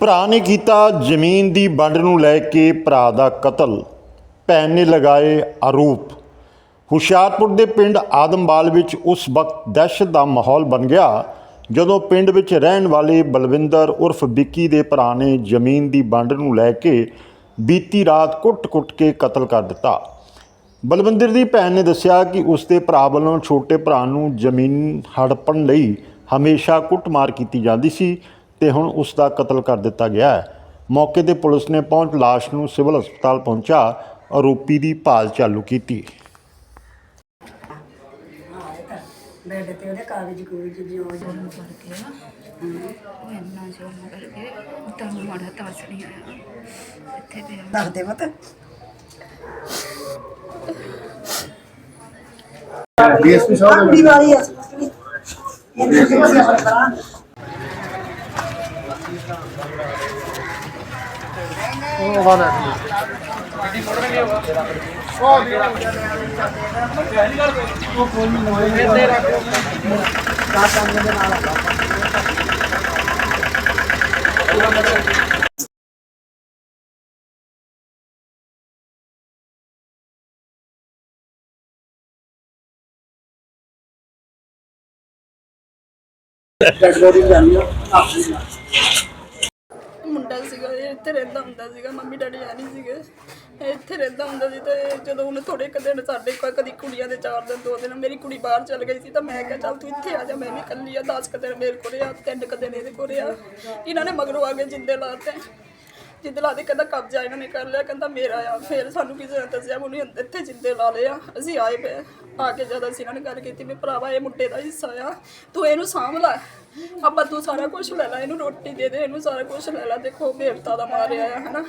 ਭਰਾ ਨੇ ਕੀਤਾ ਜ਼ਮੀਨ ਦੀ ਵੰਡ ਨੂੰ ਲੈ ਕੇ ਭਰਾ ਦਾ ਕਤਲ। ਭੈਣ ਨੇ ਲਗਾਏ ਆਰੋਪ। ਹੁਸ਼ਿਆਰਪੁਰ ਦੇ ਪਿੰਡ ਆਦਮਵਾਲ ਵਿੱਚ ਉਸ ਵਕਤ ਦਹਿਸ਼ਤ ਦਾ ਮਾਹੌਲ ਬਣ ਗਿਆ, ਜਦੋਂ ਪਿੰਡ ਵਿੱਚ ਰਹਿਣ ਵਾਲੇ ਬਲਵਿੰਦਰ ਉਰਫ ਬਿੱਕੀ ਦੇ ਭਰਾ ਨੇ ਜ਼ਮੀਨ ਦੀ ਵੰਡ ਨੂੰ ਲੈ ਕੇ ਬੀਤੀ ਰਾਤ ਕੁੱਟ-ਕੁੱਟ ਕੇ ਕਤਲ ਕਰ ਦਿੱਤਾ। ਬਲਵਿੰਦਰ ਦੀ ਭੈਣ ਨੇ ਦੱਸਿਆ ਕਿ ਉਸ ਦੇ ਭਰਾ ਵੱਲੋਂ ਛੋਟੇ ਭਰਾ ਨੂੰ ਜ਼ਮੀਨ ਹੜਪਣ ਲਈ ਹਮੇਸ਼ਾ ਕੁੱਟਮਾਰ ਕੀਤੀ ਜਾਂਦੀ ਸੀ। ਤੇ ਹੁਣ ਉਸ ਦਾ ਕਤਲ ਕਰ ਦਿੱਤਾ ਗਿਆ ਹੈ। ਮੌਕੇ ਤੇ ਪੁਲਿਸ ਨੇ ਪਹੁੰਚ ਲਾਸ਼ ਨੂੰ ਸਿਵਲ ਹਸਪਤਾਲ ਪਹੁੰਚਾ। ਆਰੋਪੀ ਦੀ ਭਾਲ ਚਾਲੂ ਕੀਤੀ। ਬੈੱਡ ਤੇ ਉਹਦੇ ਕਾਗਜ਼ ਕੂਗਜ਼ ਜੋ ਜੋ ਕਰਕੇ ਨਾ ਉਹ ਇੰਨਾ ਜ਼ੋਰ ਕਰਕੇ ਤਾਂ ਮਾੜਾ ਤਾਸ ਨਹੀਂ ਆਇਆ। ਇੱਥੇ ਪਿਆ ਦੱਸ ਦੇ ਮਤ ਡੀਐਸਪੀ ਸਾਹਿਬ ਕੁੜੀ ਵਾਲੀ ਆ ਇਹਨੂੰ ਕਰਾਂ ਡੈਡ ਬੋਡੀ ਜਾਨੀ ਆ ਮੁੰਡਾ ਸੀਗਾ, ਇਹ ਇੱਥੇ ਰਹਿੰਦਾ ਹੁੰਦਾ ਸੀਗਾ, ਮੰਮੀ ਡੈਡੀ ਆ ਨਹੀਂ ਸੀਗੇ। ਇਹ ਇੱਥੇ ਰਹਿੰਦਾ ਹੁੰਦਾ ਸੀ ਤੇ ਜਦੋਂ ਉਹਨੇ ਥੋੜੇ ਕੁ ਦਿਨ ਸਾਡੇ ਕੋਲ, ਕਦੀ ਕੁੜੀਆਂ ਦੇ ਚਾਰ ਦਿਨ, ਦੋ ਦਿਨ, ਮੇਰੀ ਕੁੜੀ ਬਾਹਰ ਚਲ ਗਈ ਸੀ ਤਾਂ ਮੈਂ ਕਿਹਾ, ਚੱਲ ਤੂੰ ਇੱਥੇ ਆ ਜਾ, ਮੈਂ ਵੀ ਇਕੱਲੀ ਆ 10 ਕੁ ਦਿਨ ਮੇਰੇ ਕੋਲ ਆ, ਤਿੰਨ ਕੁ ਦਿਨ ਇਹਦੇ ਕੋਲ ਆ। ਇਹਨਾਂ ਨੇ ਮਗਰੋਂ ਆ ਕੇ ਜਿੰਦੇ ਲਾਤੇ। ਜਿੰਦੇ ਲਾ ਦੇ ਕਹਿੰਦਾ ਕਬਜ਼ਾ ਇਹਨਾਂ ਨੇ ਕਰ ਲਿਆ, ਕਹਿੰਦਾ ਮੇਰਾ ਆ, ਫਿਰ ਸਾਨੂੰ ਕਿਸੇ ਨੇ ਦੱਸਿਆ ਉਹਨੇ ਇੱਥੇ ਜਿੰਦੇ ਲਾ ਲਿਆ ਅਸੀਂ ਆਏ ਪਏ ਆ ਕੇ ਜਦ ਅਸੀਂ ਇਹਨਾਂ ਨੇ ਗੱਲ ਕੀਤੀ, ਵੀ ਭਰਾਵਾ, ਇਹ ਮੁੰਡੇ ਦਾ ਹਿੱਸਾ ਆ, ਤੂੰ ਇਹਨੂੰ ਸਾਂਭ ਲੈ। ਆਪਾਂ ਤੂੰ ਸਾਰਾ ਕੁਝ ਲੈ ਲੈ ਇਹਨੂੰ ਰੋਟੀ ਦੇ ਦੇ ਇਹਨੂੰ ਸਾਰਾ ਕੁਝ ਲੈ ਲੈ ਦੇਖੋ ਬੇਰਤਾ ਦਾ ਮਾਰਿਆ ਆ ਹਨਾ?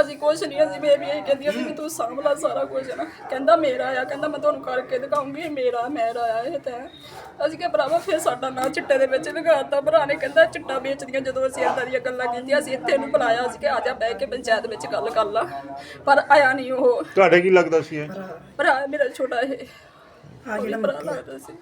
ਅਸੀਂ ਕੁਝ ਨਹੀਂ ਅਸੀਂ ਬੇਬੀ ਇਹ ਕਹਿੰਦੀ ਸੀ ਵੀ ਤੂੰ ਸਾਂਭ ਲੈ ਸਾਰਾ ਕੁਝ ਨਾ ਕਹਿੰਦਾ ਮੇਰਾ ਆ ਕਹਿੰਦਾ ਮੈਂ ਤੁਹਾਨੂੰ ਕਰਕੇ ਦਿਖਾਉਂਗੀ ਇਹ ਮੇਰਾ ਮੇਰਾ ਆ ਇਹ ਤਾਂ ਅਸੀਂ ਕਿਹਾ ਭਰਾਵਾ ਫਿਰ ਸਾਡਾ ਨਾਂ ਚਿੱਟੇ ਦੇ ਵਿੱਚ ਲਗਾਤਾ। ਭਰਾ ਨੇ ਕਹਿੰਦਾ ਚਿੱਟਾ ਵੇਚਦੀਆਂ ਜਦੋਂ ਅਸੀਂ ਏਦਾਂ ਦੀਆਂ ਗੱਲਾਂ ਕੀਤੀਆਂ ਅਸੀਂ ਇੱਥੇ ਇਹਨੂੰ ਬੁਲਾਇਆ ਅਸੀਂ ਕਿ ਆ ਜਾ ਬਹਿ ਕੇ ਪੰਚਾਇਤ ਵਿੱਚ ਗੱਲ ਕਰ ਲਾ। ਪਰ ਆਇਆ ਨਹੀਂ ਉਹ। ਤੁਹਾਡੇ ਕੀ ਲੱਗਦਾ ਸੀ ਇਹ? ਭਰਾ ਮੇਰਾ ਛੋਟਾ ਇਹ। ਆ ਜਿਹੜਾ ਭਰਾ ਲੱਗਦਾ ਸੀ।